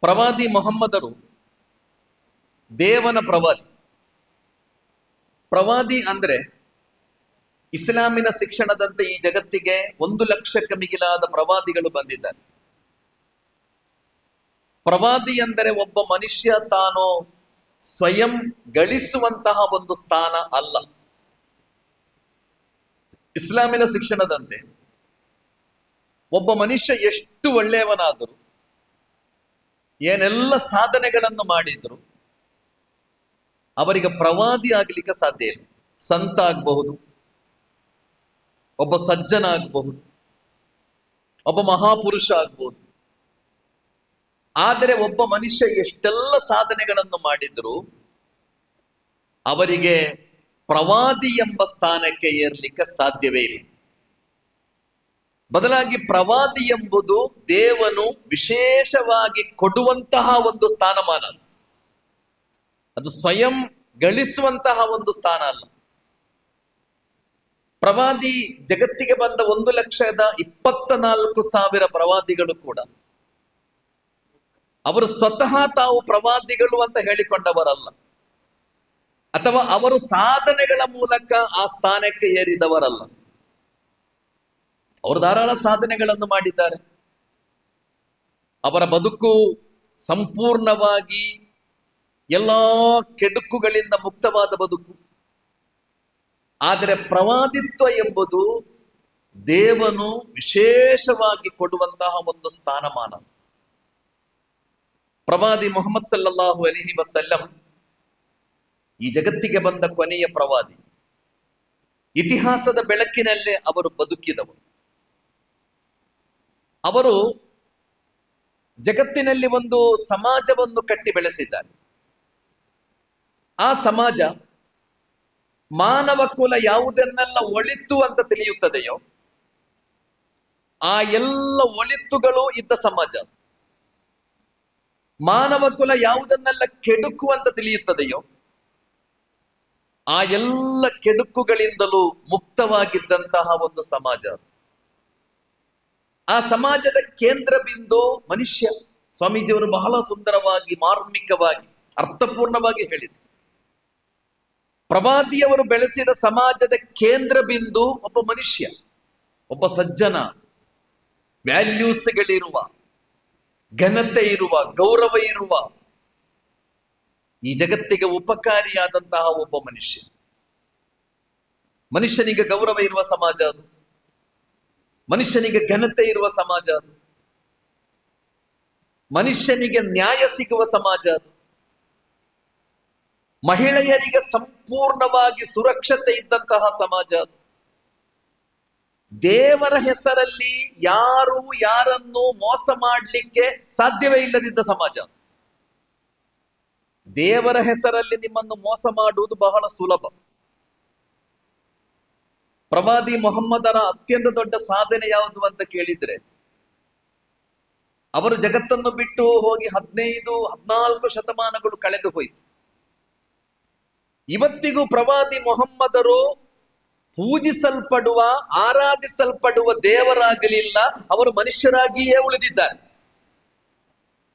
ಪ್ರವಾದಿ ಮೊಹಮ್ಮದರು ದೇವನ ಪ್ರವಾದಿ. ಪ್ರವಾದಿ ಅಂದ್ರೆ ಇಸ್ಲಾಮಿನ ಶಿಕ್ಷಣದಂತೆ ಈ ಜಗತ್ತಿಗೆ ಒಂದು ಲಕ್ಷಕ್ಕೆ ಮಿಗಿಲಾದ ಪ್ರವಾದಿಗಳು ಬಂದಿದ್ದಾರೆ. ಪ್ರವಾದಿ ಎಂದರೆ ಒಬ್ಬ ಮನುಷ್ಯ ತಾನು ಸ್ವಯಂ ಗಳಿಸುವಂತಹ ಒಂದು ಸ್ಥಾನ ಅಲ್ಲ. ಇಸ್ಲಾಮಿನ ಶಿಕ್ಷಣದಂತೆ ಒಬ್ಬ ಮನುಷ್ಯ ಎಷ್ಟು ಒಳ್ಳೆಯವನಾದರೂ ಏನೆಲ್ಲ ಸಾಧನೆಗಳನ್ನು ಮಾಡಿದ್ರು, ಅವರಿಗೆ ಪ್ರವಾದಿ ಆಗ್ಲಿಕ್ಕೆ ಸಾಧ್ಯ ಇಲ್ಲ. ಸಂತ ಆಗಬಹುದು, ಒಬ್ಬ ಸಜ್ಜನ ಆಗಬಹುದು, ಒಬ್ಬ ಮಹಾಪುರುಷ ಆಗಬಹುದು. ಆದರೆ ಒಬ್ಬ ಮನುಷ್ಯ ಎಷ್ಟೆಲ್ಲ ಸಾಧನೆಗಳನ್ನು ಮಾಡಿದ್ರು, ಅವರಿಗೆ ಪ್ರವಾದಿ ಎಂಬ ಸ್ಥಾನಕ್ಕೆ ಏರ್ಲಿಕ್ಕೆ ಸಾಧ್ಯವೇ ಇಲ್ಲ. ಬದಲಾಗಿ ಪ್ರವಾದಿ ಎಂಬುದು ದೇವನು ವಿಶೇಷವಾಗಿ ಕೊಡುವಂತಹ ಒಂದು ಸ್ಥಾನಮಾನ ಅದು ಸ್ವಯಂ ಗಳಿಸುವಂತಹ ಒಂದು ಸ್ಥಾನ ಅಲ್ಲ. ಪ್ರವಾದಿ ಜಗತ್ತಿಗೆ ಬಂದ ಒಂದು ಲಕ್ಷದ ಇಪ್ಪತ್ತ ನಾಲ್ಕು ಸಾವಿರ ಪ್ರವಾದಿಗಳು ಕೂಡ. ಅವರು ಸ್ವತಃ ತಾವು ಪ್ರವಾದಿಗಳು ಅಂತ ಹೇಳಿಕೊಂಡವರಲ್ಲ. ಅಥವಾ ಅವರು ಸಾಧನೆಗಳ ಮೂಲಕ ಆ ಸ್ಥಾನಕ್ಕೆ ಏರಿದವರಲ್ಲ. ಅವರು ಧಾರಾಳ ಸಾಧನೆಗಳನ್ನು ಮಾಡಿದ್ದಾರೆ. ಅವರ ಬದುಕು ಸಂಪೂರ್ಣವಾಗಿ ಎಲ್ಲ ಕೆಡುಕುಗಳಿಂದ ಮುಕ್ತವಾದ ಬದುಕು. ಆದರೆ ಪ್ರವಾದಿತ್ವ ಎಂಬುದು ದೇವನು ವಿಶೇಷವಾಗಿ ಕೊಡುವಂತಹ ಒಂದು ಸ್ಥಾನಮಾನ. ಪ್ರವಾದಿ ಮೊಹಮ್ಮದ್ ಸಲ್ಲಲ್ಲಾಹು ಅಲಿಹಿ ವಸಲ್ಲಂ ಈ ಜಗತ್ತಿಗೆ ಬಂದ ಕೊನೆಯ ಪ್ರವಾದಿ. ಇತಿಹಾಸದ ಬೆಳಕಿನಲ್ಲೇ ಅವರು ಬದುಕಿದವರು. ಅವರು ಜಗತ್ತಿನಲ್ಲಿ ಒಂದು ಸಮಾಜವನ್ನು ಕಟ್ಟಿ ಬೆಳೆಸಿದ್ದಾರೆ ಆ ಸಮಾಜ ಮಾನವ ಕುಲ ಯಾವುದನ್ನೆಲ್ಲ ಒಳಿತು ಅಂತ ತಿಳಿಯುತ್ತದೆಯೋ, ಆ ಎಲ್ಲ ಒಳಿತುಗಳು ಇದ್ದ ಸಮಾಜ. ಮಾನವ ಕುಲ ಯಾವುದನ್ನೆಲ್ಲ ಕೆಡುಕು ಅಂತ ತಿಳಿಯುತ್ತದೆಯೋ, ಆ ಎಲ್ಲ ಕೆಡುಕುಗಳಿಂದಲೂ ಮುಕ್ತವಾಗಿದ್ದಂತಹ ಒಂದು ಸಮಾಜ ಅದು ಆ ಸಮಾಜದ ಕೇಂದ್ರ ಬಿಂದು ಮನುಷ್ಯ. ಸ್ವಾಮೀಜಿಯವರು ಬಹಳ ಸುಂದರವಾಗಿ, ಮಾರ್ಮಿಕವಾಗಿ, ಅರ್ಥಪೂರ್ಣವಾಗಿ ಹೇಳಿದರು. ಪ್ರವಾದಿಯವರು ಬೆಳೆಸಿದ ಸಮಾಜದ ಕೇಂದ್ರ ಬಿಂದು ಒಬ್ಬ ಮನುಷ್ಯ, ಒಬ್ಬ ಸಜ್ಜನ. ವ್ಯಾಲ್ಯೂಸ್ಗಳಿರುವ, ಘನತೆ ಇರುವ, ಗೌರವ ಇರುವ, ಈ ಜಗತ್ತಿಗೆ ಉಪಕಾರಿಯಾದಂತಹ ಒಬ್ಬ ಮನುಷ್ಯ. ಮನುಷ್ಯನಿಗೆ ಗೌರವ ಇರುವ ಸಮಾಜ ಅದು. ಮನುಷ್ಯನಿಗೆ ಘನತೆ ಇರುವ ಸಮಾಜ ಅದು. ಮನುಷ್ಯನಿಗೆ ನ್ಯಾಯ ಸಿಗುವ ಸಮಾಜ ಅದು. ಮಹಿಳೆಯರಿಗೆ ಸಂಪೂರ್ಣವಾಗಿ ಸುರಕ್ಷತೆ ಇದ್ದಂತಹ ಸಮಾಜ ಅದು. ದೇವರ ಹೆಸರಲ್ಲಿ ಯಾರು ಯಾರನ್ನು ಮೋಸ ಮಾಡಲಿಕ್ಕೆ ಸಾಧ್ಯವೇ ಇಲ್ಲದಿದ್ದ ಸಮಾಜ ದೇವರ ಹೆಸರಲ್ಲಿ ನಿಮ್ಮನ್ನು ಮೋಸ ಮಾಡುವುದು ಬಹಳ ಸುಲಭ. ಪ್ರವಾದಿ ಮೊಹಮ್ಮದರ ಅತ್ಯಂತ ದೊಡ್ಡ ಸಾಧನೆ ಯಾವುದು ಅಂತ ಕೇಳಿದ್ರೆ, ಅವರು ಜಗತ್ತನ್ನು ಬಿಟ್ಟು ಹೋಗಿ ಹದಿನೈದು, ಹದಿನಾಲ್ಕು ಶತಮಾನಗಳು ಕಳೆದು ಹೋಯಿತು. ಇವತ್ತಿಗೂ ಪ್ರವಾದಿ ಮೊಹಮ್ಮದರು ಪೂಜಿಸಲ್ಪಡುವ, ಆರಾಧಿಸಲ್ಪಡುವ ದೇವರಾಗಲಿಲ್ಲ, ಅವರು ಮನುಷ್ಯರಾಗಿಯೇ ಉಳಿದಿದ್ದಾರೆ.